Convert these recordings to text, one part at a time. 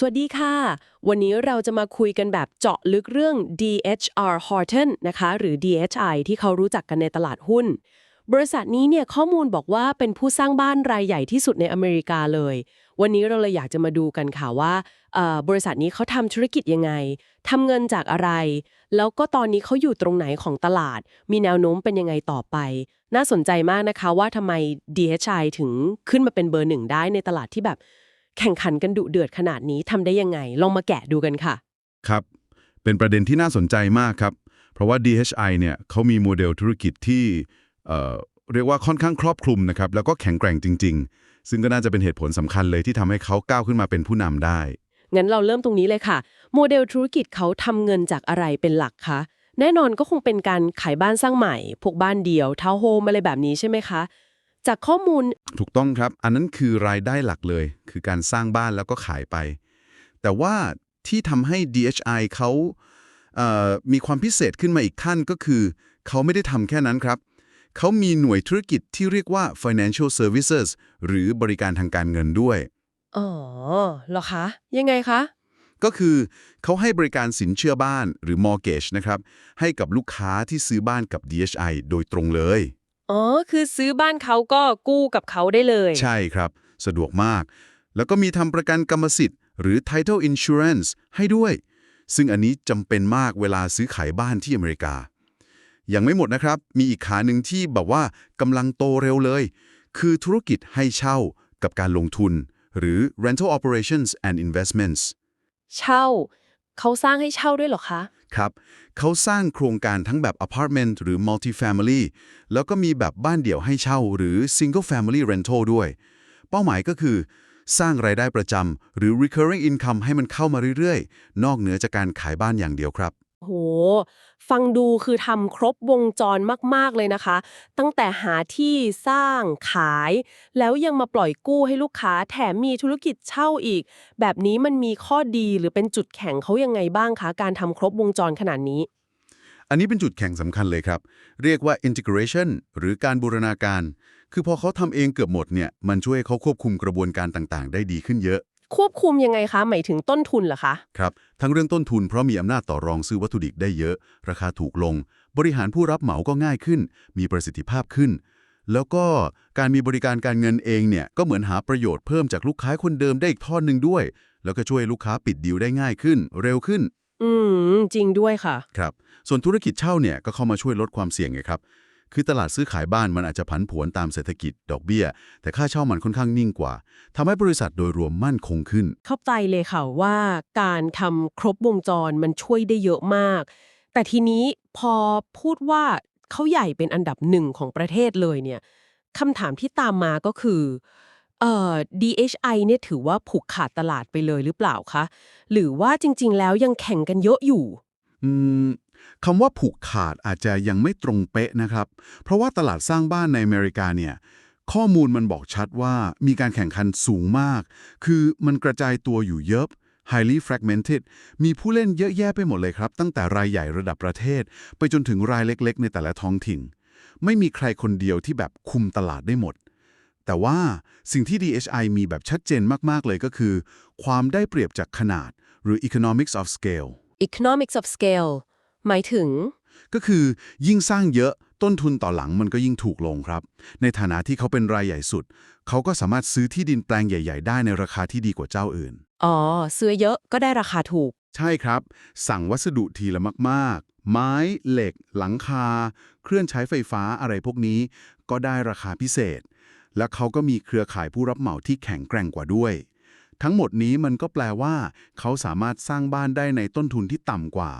สวัสดีค่ะ วันนี้เราจะมาคุยกันแบบเจาะลึกเรื่อง DHR Horton นะคะ หรือ DHI ที่เขารู้จักกันในตลาดหุ้น บริษัทนี้เนี่ยข้อมูลบอกว่าเป็นผู้สร้างบ้านรายใหญ่ที่สุดในอเมริกาเลย วันนี้เราเลยอยากจะมาดูกันค่ะว่า บริษัทนี้เขาทำธุรกิจยังไงทำเงินจากอะไร แล้วก็ตอนนี้เขาอยู่ตรงไหนของตลาด มีแนวโน้มเป็นยังไงต่อไป น่าสนใจมากนะคะว่าทำไม DHI ถึงขึ้นมาเป็นเบอร์หนึ่งได้ในตลาดที่แบบ แข่งขันกันดุเดือดขนาดนี้ทำได้ยังไง ลองมาแกะดูกันค่ะ ครับ เป็นประเด็นที่น่าสนใจมากครับ เพราะว่า DHI เนี่ยเขามีโมเดลธุรกิจที่เอ่อเรียกว่าค่อนข้างครอบคลุมนะครับ แล้วก็แข็งแกร่งจริง ๆ ซึ่งก็น่าจะเป็นเหตุผลสำคัญเลยที่ทำให้เขาก้าวขึ้นมาเป็นผู้นำได้ งั้นเราเริ่มตรงนี้เลยค่ะ โมเดลธุรกิจเขาทำเงินจากอะไรเป็นหลักคะแน่นอนก็คงเป็นการขายบ้านสร้างใหม่ พวกบ้านเดี่ยวทาวน์โฮมอะไรแบบนี้ใช่ไหมคะ จากข้อมูล ถูกต้องครับ อันนั้นคือรายได้หลักเลย คือการสร้างบ้านแล้วก็ขายไป แต่ว่าที่ทำให้ DHI เขาเอ่อมีความพิเศษขึ้นมาอีกขั้นก็คือ เขาไม่ได้ทำแค่นั้นครับ เขามีหน่วยธุรกิจที่เรียกว่า financial services หรือบริการทางการเงินด้วย อ๋อเหรอคะ ยังไงคะ ก็คือเขาให้บริการสินเชื่อบ้านหรือ mortgage นะครับ ให้กับลูกค้าที่ซื้อบ้านกับ DHI โดยตรงเลย อ๋อ คือซื้อบ้านเขาก็กู้กับเขาได้เลย ใช่ครับ สะดวกมาก แล้วก็มีทำประกันกรรมสิทธิ์ หรือ title insurance ให้ด้วย ซึ่งอันนี้จำเป็นมากเวลาซื้อขายบ้านที่อเมริกา ยังไม่หมดนะครับ มีอีกขาหนึ่งที่แบบว่ากำลังโตเร็วเลย คือธุรกิจให้เช่ากับการลงทุน หรือ rental operations and investments เช่า เขาสร้างให้เช่าด้วยเหรอคะ ครับเขาสร้างโครงการทั้งแบบอพาร์ตเมนต์หรือมัลติแฟมิลี่แล้วก็มีแบบบ้านเดี่ยวให้เช่าหรือซิงเกิลแฟมิลี่เรนทัลด้วย เป้าหมายก็คือ สร้างรายได้ประจำหรือ recurring income ให้มันเข้ามาเรื่อยๆ นอกเหนือจากการขายบ้านอย่างเดียวครับ โห ฟังดูคือทำครบวงจรมาก ๆ เลยนะคะ ตั้งแต่หาที่สร้างขาย แล้วยังมาปล่อยกู้ให้ลูกค้า แถมมีธุรกิจเช่าอีก แบบนี้มันมีข้อดีหรือเป็นจุดแข็งเขายังไงบ้างคะ การทำครบวงจรขนาดนี้ อันนี้เป็นจุดแข่งสำคัญเลยครับ เรียกว่า integration หรือการบูรณาการ คือพอเขาทำเองเกือบหมดเนี่ย มันช่วยให้เขาควบคุมกระบวนการต่างๆ ได้ดีขึ้นเยอะ ควบคุมยังไงคะ หมายถึงต้นทุนเหรอคะ ครับ ทั้งเรื่องต้นทุนเพราะมีอำนาจต่อรองซื้อวัตถุดิบได้เยอะ ราคาถูกลง บริหารผู้รับเหมาก็ง่ายขึ้น มีประสิทธิภาพขึ้น แล้วก็การมีบริการการเงินเองเนี่ยก็เหมือนหาประโยชน์เพิ่มจากลูกค้าคนเดิมได้อีกทอดหนึ่งด้วย แล้วก็ช่วยลูกค้าปิดดีลได้ง่ายขึ้น เร็วขึ้น อืม จริงด้วยค่ะ ครับ ส่วนธุรกิจเช่าเนี่ยก็เข้ามาช่วยลดความเสี่ยงไงครับ คือตลาดซื้อขายบ้านมันอาจจะผันผวนตามเศรษฐกิจดอกเบี้ย แต่ค่าเช่ามันค่อนข้างนิ่งกว่าทำให้บริษัทโดยรวมมั่นคงขึ้น เข้าใจเลยค่ะว่าการทำครบวงจรมันช่วยได้เยอะมาก แต่ทีนี้พอพูดว่าเขาใหญ่เป็นอันดับหนึ่งของประเทศเลยเนี่ยคำถามที่ตามมาก็คือเอ่อ DHI เนี่ยถือว่าผูกขาดตลาดไปเลยหรือเปล่าคะ หรือว่าจริง ๆ แล้วยังแข่งกันเยอะอยู่ อืม คำว่าผูกขาดอาจจะยังไม่ตรงเป๊ะนะครับ เพราะว่าตลาดสร้างบ้านในอเมริกาเนี่ยข้อมูลมันบอกชัดว่ามีการแข่งขันสูงมาก คือมันกระจายตัวอยู่เยอะ highly fragmented มีผู้เล่นเยอะแยะไปหมดเลยครับ ตั้งแต่รายใหญ่ระดับประเทศ ไปจนถึงรายเล็ก ๆ ในแต่ละท้องถิ่น ไม่มีใครคนเดียวที่แบบคุมตลาดได้หมด แต่ว่าสิ่งที่ DHI มีแบบชัดเจนมาก ๆ เลยก็คือ ความได้เปรียบจากขนาด หรือ economics of scale economics of scale หมายถึง ก็คือยิ่งสร้างเยอะต้นทุนต่อหลังมันก็ยิ่งถูกลงครับ ในฐานะที่เขาเป็นรายใหญ่สุด เขาก็สามารถซื้อที่ดินแปลงใหญ่ ๆ ได้ในราคาที่ดีกว่าเจ้าอื่น อ๋อ ซื้อเยอะก็ได้ราคาถูก ใช่ครับ สั่งวัสดุทีละมากๆ ไม้ เหล็ก หลังคา เครื่องใช้ไฟฟ้าอะไรพวกนี้ ก็ได้ราคาพิเศษ และเขาก็มีเครือข่ายผู้รับเหมาที่แข็งแกร่งกว่าด้วย ทั้งหมดนี้มันก็แปลว่า เขาสามารถสร้างบ้านได้ในต้นทุนที่ต่ำกว่า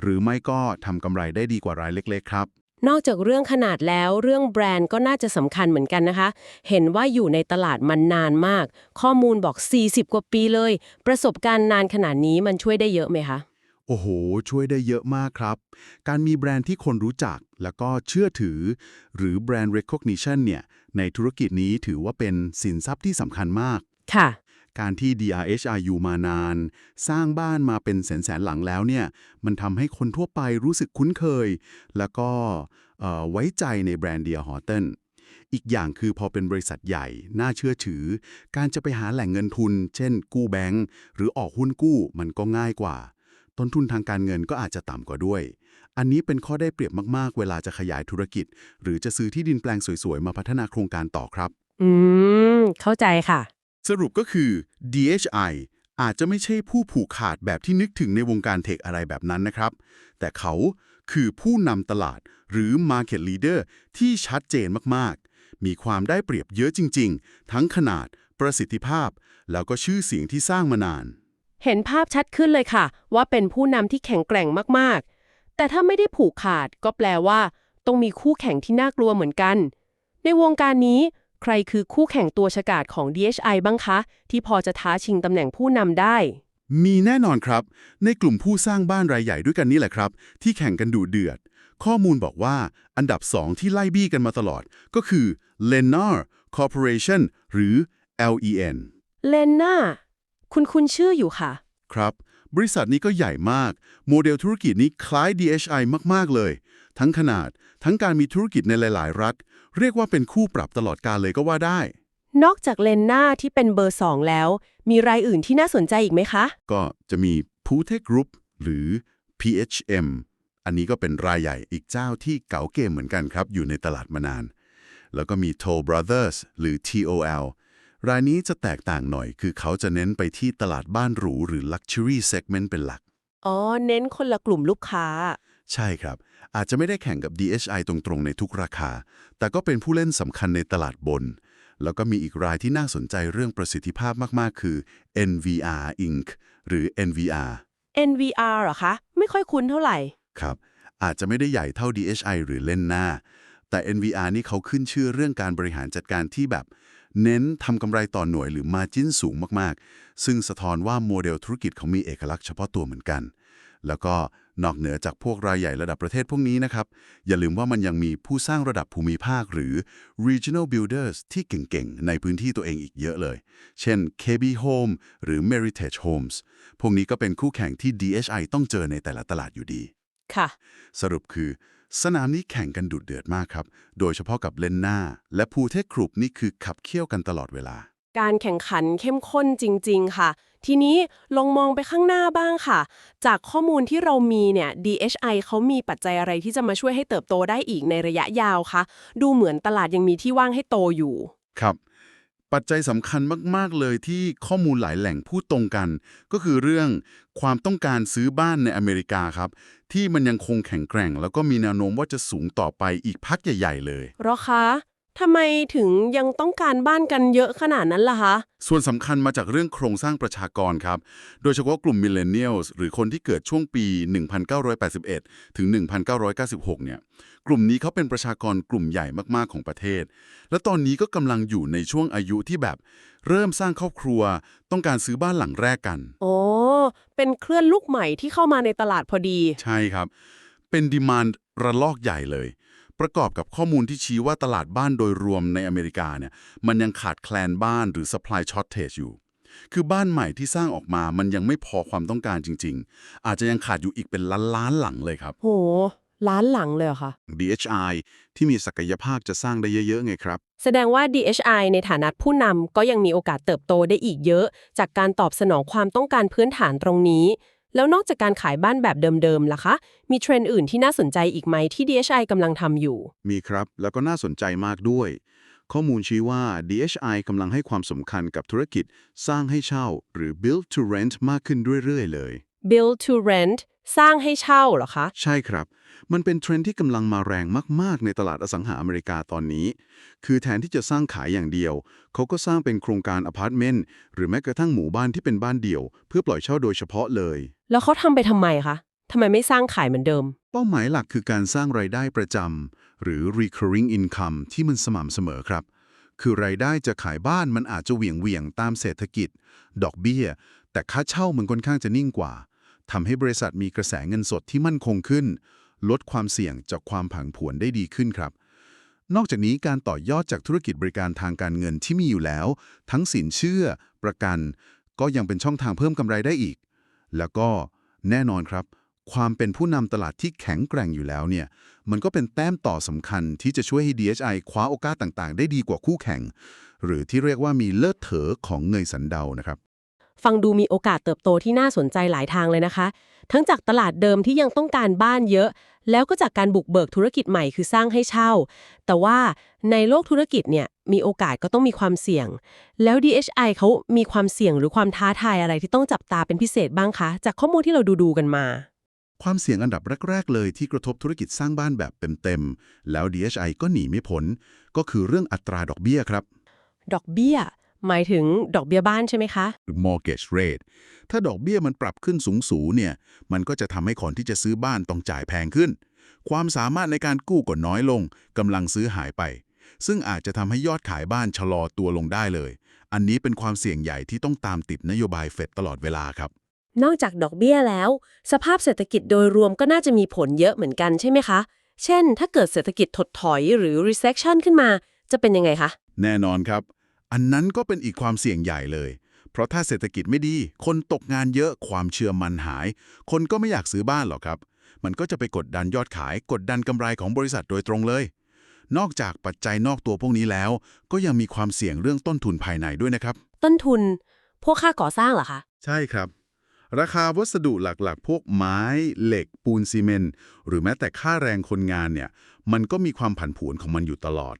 หรือไม่ก็ทำกำไรได้ดีกว่ารายเล็ก ๆ ครับ นอกจากเรื่องขนาดแล้วเรื่องแบรนด์ก็น่าจะสำคัญเหมือนกันนะคะ เห็นว่าอยู่ในตลาดมันนานมาก ข้อมูลบอก 40 กว่าปีเลย ประสบการณ์นานขนาดนี้มันช่วยได้เยอะไหมคะโอ้โห ช่วยได้เยอะมากครับ การมีแบรนด์ที่คนรู้จักแล้วก็เชื่อถือ หรือแบรนด์ recognition เนี่ย ในธุรกิจนี้ถือว่าเป็นสินทรัพย์ที่สำคัญมาก ค่ะ การที่ DRHR อยู่มานาน สร้างบ้านมาเป็นแสนแสนหลังแล้วเนี่ย มันทำให้คนทั่วไปรู้สึกคุ้นเคย แล้วก็ไว้ใจในแบรนด์ DR Horton อีกอย่างคือพอเป็นบริษัทใหญ่ น่าเชื่อถือ การจะไปหาแหล่งเงินทุน เช่น กู้แบงก์หรือออกหุ้นกู้มันก็ง่ายกว่า ต้นทุนทางการเงินก็อาจจะต่ำกว่าด้วย อันนี้เป็นข้อได้เปรียบมากๆ เวลาจะขยายธุรกิจ หรือจะซื้อที่ดินแปลงสวยๆ มาพัฒนาโครงการต่อครับ อืม เข้าใจค่ะ สรุปก็คือ DHI อาจจะไม่ใช่ผู้ผูกขาดแบบที่นึกถึงในวงการเทคอะไรแบบนั้นนะครับ แต่เขาคือผู้นำตลาดหรือ Market Leader ที่ชัดเจนมากๆ มีความได้เปรียบเยอะจริง ๆ ทั้งขนาด ประสิทธิภาพ แล้วก็ชื่อเสียงที่สร้างมานาน เห็นภาพชัดขึ้นเลยค่ะ ว่าเป็นผู้นำที่แข็งแกร่งมากๆ แต่ถ้าไม่ได้ผูกขาดก็แปลว่า ต้องมีคู่แข่งที่น่ากลัวเหมือนกัน ในวงการนี้ ใครคือคู่แข่งตัวฉกาจของ DHI บ้างคะ ที่พอจะท้าชิงตำแหน่งผู้นำได้ มีแน่นอนครับ ในกลุ่มผู้สร้างบ้านรายใหญ่ด้วยกันนี่แหละครับ ที่แข่งกันดุเดือด ข้อมูลบอกว่าอันดับ 2 ที่ไล่บี้กันมาตลอด ก็คือ Lennar Corporation หรือ LEN เลนน่าคุณคุณชื่ออยู่ค่ะ ครับ บริษัทนี้ก็ใหญ่มาก โมเดลธุรกิจนี้คล้าย DHI มาก ๆ เลย ทั้งขนาด ทั้งการมีธุรกิจในหลาย ๆ รัฐ เรียกว่าเป็นคู่ปรับตลอดกาลเลยก็ว่าได้ นอกจากเลนน่าที่เป็นเบอร์ 2 แล้ว มีรายอื่นที่น่าสนใจอีกไหมคะ ก็จะมี p u t e Group หรือ PHM อันนี้ก็เป็นรายใหญ่อีกเจ้าที่เก๋าเกมเหมือนกันครับ อยู่ในตลาดมานาน แล้วก็มี Toll Brothers หรือ TOL รายนี้จะแตกต่างหน่อย คือเขาจะเน้นไปที่ตลาดบ้านหรูหรือ Luxury Segment เป็นหลัก อ๋อ เน้นคนละกลุ่มลูกค้า ใช่ครับ อาจจะไม่ได้แข่งกับ DHI ตรงๆ ในทุกราคา แต่ก็เป็นผู้เล่นสำคัญในตลาดบน แล้วก็มีอีกรายที่น่าสนใจเรื่องประสิทธิภาพมากๆ คือ NVR Inc. หรือ NVR NVR เหรอคะ ไม่ค่อยคุ้นเท่าไหร่ ครับ อาจจะไม่ได้ใหญ่เท่า DHI หรือเล่นหน้า แต่ NVR นี่เขาขึ้นชื่อเรื่องการบริหารจัดการที่แบบ เน้นทำกำไรต่อหน่วยหรือ Margin สูงมากๆ ซึ่งสะท้อนว่าโมเดลธุรกิจเขามีเอกลักษณ์เฉพาะตัวเหมือนกัน แล้วก็นอกเหนือจากพวกรายใหญ่ระดับประเทศพวกนี้นะครับ อย่าลืมว่ามันยังมีผู้สร้างระดับภูมิภาคหรือ regional builders ที่เก่งๆ ในพื้นที่ตัวเองอีกเยอะเลย เช่น KB Home หรือ Meritage Homes พวกนี้ก็เป็นคู่แข่งที่ DHI ต้องเจอในแต่ละตลาดอยู่ดี ค่ะ สรุปคือ สนามนี้แข่งกันดุเดือดมากครับ โดยเฉพาะกับเลนหน้าและภูเทคกรุ๊ปนี่คือขับเคี่ยวกันตลอดเวลา การแข่งขันเข้มข้นจริง ๆ ค่ะ ทีนี้ลองมองไปข้างหน้าบ้างค่ะ จากข้อมูลที่เรามีเนี่ย DHI เขามีปัจจัยอะไรที่จะมาช่วยให้เติบโตได้อีกในระยะยาวคะ ดูเหมือนตลาดยังมีที่ว่างให้โตอยู่ ครับ ปัจจัยสำคัญมากๆเลยที่ข้อมูลหลายแหล่งพูดตรงกัน ก็คือเรื่องความต้องการซื้อบ้านในอเมริกาครับ ที่มันยังคงแข็งแกร่ง แล้วก็มีแนวโน้มว่าจะสูงต่อไปอีกพักใหญ่ ๆ เลยเหรอคะ ทำไมถึงยังต้องการบ้านกันเยอะขนาดนั้นล่ะคะ ส่วนสำคัญมาจากเรื่องโครงสร้างประชากรครับ โดยเฉพาะกลุ่มมิเลเนียลหรือคนที่เกิดช่วงปี 1981 ถึง 1996 เนี่ย กลุ่มนี้เขาเป็นประชากรกลุ่มใหญ่มากๆของประเทศ และตอนนี้ก็กำลังอยู่ในช่วงอายุที่แบบ เริ่มสร้างครอบครัว ต้องการซื้อบ้านหลังแรกกัน โอ้ เป็นเคลื่อนลูกใหม่ที่เข้ามาในตลาดพอดี ใช่ครับ เป็นดีมานระลอกใหญ่เลย ประกอบกับข้อมูลที่ชี้ว่าตลาดบ้านโดยรวมในอเมริกาเนี่ยมันยังขาดแคลนบ้านหรือ supply shortage อยู่ คือบ้านใหม่ที่สร้างออกมามันยังไม่พอความต้องการจริง ๆ อาจจะยังขาดอยู่อีกเป็นล้านล้านๆหลังเลยครับ โห ล้านหลังเลยเหรอคะ DHI ที่มีศักยภาพจะสร้างได้เยอะๆไงครับ แสดงว่า DHI ในฐานะผู้นำก็ยังมีโอกาสเติบโตได้อีกเยอะ จากการตอบสนองความต้องการพื้นฐานตรงนี้ แล้วนอกจากการขายบ้านแบบเดิมๆล่ะคะ มีเทรนด์อื่นที่น่าสนใจอีกไหมที่ DHI กำลังทำอยู่ มีครับ แล้วก็น่าสนใจมากด้วย ข้อมูลชี้ว่า DHI กำลังให้ความสำคัญกับธุรกิจ สร้างให้เช่า หรือ build to rent มากขึ้นเรื่อยๆเลย build to rent สร้างให้เช่าเหรอคะ ใช่ครับ มันเป็นเทรนด์ที่กำลังมาแรงมาก ๆ ในตลาดอสังหาอเมริกาตอนนี้ คือแทนที่จะสร้างขายอย่างเดียว เขาก็สร้างเป็นโครงการอพาร์ตเมนต์หรือแม้กระทั่งหมู่บ้านที่เป็นบ้านเดี่ยว เพื่อปล่อยเช่าโดยเฉพาะเลย แล้วเขาทำไปทำไมคะทำไมไม่สร้างขายเหมือนเดิม เป้าหมายหลักคือการสร้างรายได้ประจำหรือ recurring income ที่มันสม่ำเสมอครับ คือรายได้จะขายบ้านมันอาจจะเหวี่ยงเวียงๆตามเศรษฐกิจ ดอกเบี้ย แต่ค่าเช่ามันค่อนข้างจะนิ่งกว่า ทำให้บริษัทมีกระแสเงินสดที่มั่นคงขึ้น ลดความเสี่ยงจากความผันผวนได้ดีขึ้นครับ นอกจากนี้การต่อยอดจากธุรกิจบริการทางการเงินที่มีอยู่แล้ว ทั้งสินเชื่อ ประกัน ก็ยังเป็นช่องทางเพิ่มกำไรได้อีก แล้วก็แน่นอนครับ ความเป็นผู้นำตลาดที่แข็งแกร่งอยู่แล้วเนี่ย มันก็เป็นแต้มต่อสำคัญที่จะช่วยให้ DHI คว้าโอกาสต่างๆ ได้ดีกว่าคู่แข่ง หรือที่เรียกว่ามีเลิศเถอของเงยสันเดานะครับ ฟังดูมีโอกาสเติบโตที่น่าสนใจหลายทางเลยนะคะ ทั้งจากตลาดเดิมที่ยังต้องการบ้านเยอะ แล้วก็จากการบุกเบิกธุรกิจใหม่คือสร้างให้เช่า แต่ว่าในโลกธุรกิจเนี่ยมีโอกาสก็ต้องมีความเสี่ยง แล้ว DHI เขามีความเสี่ยงหรือความท้าทายอะไรที่ต้องจับตาเป็นพิเศษบ้างคะ จากข้อมูลที่เราดูดูๆกันมา ความเสี่ยงอันดับแรก ๆ เลยที่กระทบธุรกิจสร้างบ้านแบบเต็มๆแล้ว DHI ก็หนีไม่พ้นก็คือเรื่องอัตราดอกเบี้ยครับ ดอกเบี้ย หมายถึงดอกเบี้ยบ้านใช่ไหมคะ หรือ mortgage rate ถ้าดอกเบี้ยมันปรับขึ้นสูงๆเนี่ย มันก็จะทำให้คนที่จะซื้อบ้านต้องจ่ายแพงขึ้น ความสามารถในการกู้ก็น้อยลงกำลังซื้อหายไป ซึ่งอาจจะทำให้ยอดขายบ้านชะลอตัวลงได้เลย อันนี้เป็นความเสี่ยงใหญ่ที่ต้องตามติดนโยบายเฟดตลอดเวลาครับ นอกจากดอกเบี้ยแล้ว สภาพเศรษฐกิจโดยรวมก็น่าจะมีผลเยอะเหมือนกันใช่ไหมคะ เช่น ถ้าเกิดเศรษฐกิจถดถอยหรือ recession ขึ้นมา จะเป็นยังไงคะ แน่นอนครับ อันนั้นก็เป็นอีกความเสี่ยงใหญ่เลย เพราะถ้าเศรษฐกิจไม่ดี คนตกงานเยอะความเชื่อมันหาย คนก็ไม่อยากซื้อบ้านหรอกครับ มันก็จะไปกดดันยอดขาย กดดันกำไรของบริษัทโดยตรงเลย นอกจากปัจจัยนอกตัวพวกนี้แล้ว ก็ยังมีความเสี่ยงเรื่องต้นทุนภายในด้วยนะครับ ต้นทุน พวกค่าก่อสร้างเหรอคะ ใช่ครับ ราคาวัสดุหลักๆ พวกไม้ เหล็ก ปูนซีเมนต์หรือแม้แต่ค่าแรงคนงานเนี่ย มันก็มีความผันผวนของมันอยู่ตลอด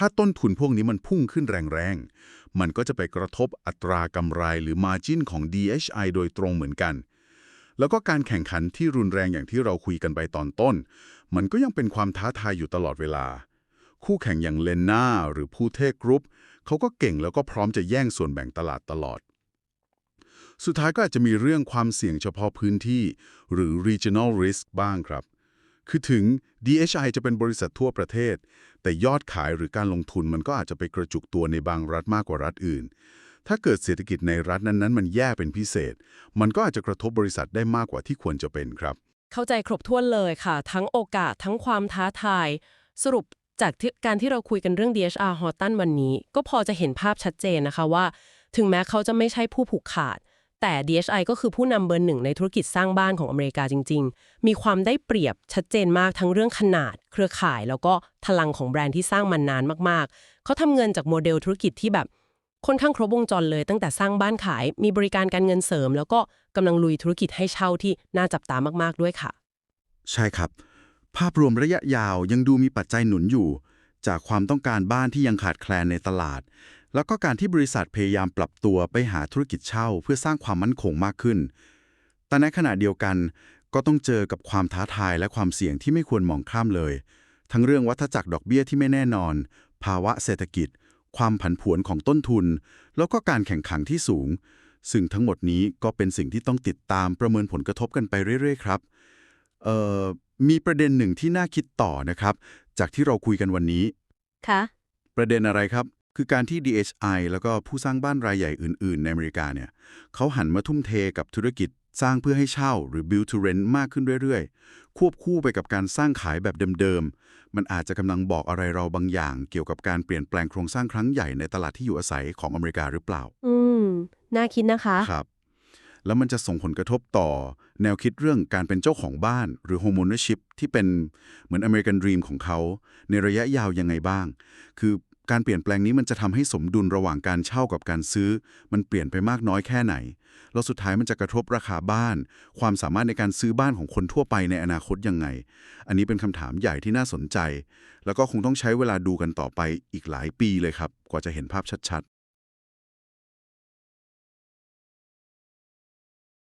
ถ้าต้นทุนพวกนี้มันพุ่งขึ้นแรงๆ มันก็จะไปกระทบอัตรากำไรหรือ Margin ของ DHI โดยตรงเหมือนกัน แล้วก็การแข่งขันที่รุนแรงอย่างที่เราคุยกันไปตอนต้น มันก็ยังเป็นความท้าทายอยู่ตลอดเวลา คู่แข่งอย่างเลนนาหรือพูเทกกรุ๊ปเขาก็เก่งแล้วก็พร้อมจะแย่งส่วนแบ่งตลาดตลอด สุดท้ายก็อาจจะมีเรื่องความเสี่ยงเฉพาะพื้นที่ หรือ regional risk บ้างครับ คือถึง DHI จะเป็นบริษัททั่วประเทศ แต่ยอดขายหรือการลงทุนมันก็อาจจะไปกระจุกตัวในบางรัฐมากกว่ารัฐอื่น ถ้าเกิดเศรษฐกิจในรัฐนั้นๆ มันแย่เป็นพิเศษ มันก็อาจจะกระทบบริษัทได้มากกว่าที่ควรจะเป็นครับ เข้าใจครบถ้วนเลยค่ะ ทั้งโอกาสทั้งความท้าทาย สรุปจากการที่เราคุยกันเรื่อง DHR Horton วันนี้ ก็พอจะเห็นภาพชัดเจนนะคะว่า ถึงแม้เขาจะไม่ใช่ผู้ผูกขาด แต่ DHI ก็คือผู้นำเบอร์หนึ่งในธุรกิจสร้างบ้านของอเมริกาจริง ๆ มีความได้เปรียบชัดเจนมากทั้งเรื่องขนาด เครือข่าย แล้วก็พลังของแบรนด์ที่สร้างมันนานมากๆ เขาทำเงินจากโมเดลธุรกิจที่แบบค่อนข้างครบวงจรเลยตั้งแต่สร้างบ้านขาย มีบริการการเงินเสริม แล้วก็กำลังลุยธุรกิจให้เช่าที่น่าจับตามากๆด้วยค่ะ ใช่ครับ ภาพรวมระยะยาวยังดูมีปัจจัยหนุนอยู่ จากความต้องการบ้านที่ยังขาดแคลนในตลาด แล้วก็การที่บริษัทพยายามปรับตัวไปหาธุรกิจเช่า เพื่อสร้างความมั่นคงมากขึ้น แต่ในขณะเดียวกันก็ต้องเจอกับความท้าทายและความเสี่ยงที่ไม่ควรมองข้ามเลย ทั้งเรื่องวัฏจักรดอกเบี้ยที่ไม่แน่นอน ภาวะเศรษฐกิจ ความผันผวนของต้นทุน แล้วก็การแข่งขันที่สูง ซึ่งทั้งหมดนี้ก็เป็นสิ่งที่ต้องติดตามประเมินผลกระทบกันไปเรื่อย ๆ ครับเอ่อมีประเด็นหนึ่งที่น่าคิดต่อนะครับ จากที่เราคุยกันวันนี้ค่ะประเด็นอะไรครับ คือการที่ DHI แล้วก็ผู้สร้างบ้านรายใหญ่อื่น ๆ ในอเมริกาเนี่ยเขาหันมาทุ่มเทกับธุรกิจสร้างเพื่อให้เช่าหรือ build to rent มากขึ้นเรื่อย ๆ ควบคู่ไปกับการสร้างขายแบบเดิม ๆ มันอาจจะกำลังบอกอะไรเราบางอย่าง เกี่ยวกับการเปลี่ยนแปลงโครงสร้างครั้งใหญ่ในตลาดที่อยู่อาศัยของอเมริกาหรือเปล่า อืม น่าคิดนะคะครับ แล้วมันจะส่งผลกระทบต่อ แนวคิดเรื่องการเป็นเจ้าของบ้านหรือ home ownership ที่เป็นเหมือน American Dream ของเขา ในระยะยาวยังไงบ้าง คือ การเปลี่ยนแปลงนี้มันจะทำให้สมดุลระหว่างการเช่ากับการซื้อ มันเปลี่ยนไปมากน้อยแค่ไหน แล้วสุดท้ายมันจะกระทบราคาบ้าน ความสามารถในการซื้อบ้านของคนทั่วไปในอนาคตยังไง อันนี้เป็นคำถามใหญ่ที่น่าสนใจ แล้วก็คงต้องใช้เวลาดูกันต่อไปอีกหลายปีเลยครับ กว่าจะเห็นภาพชัด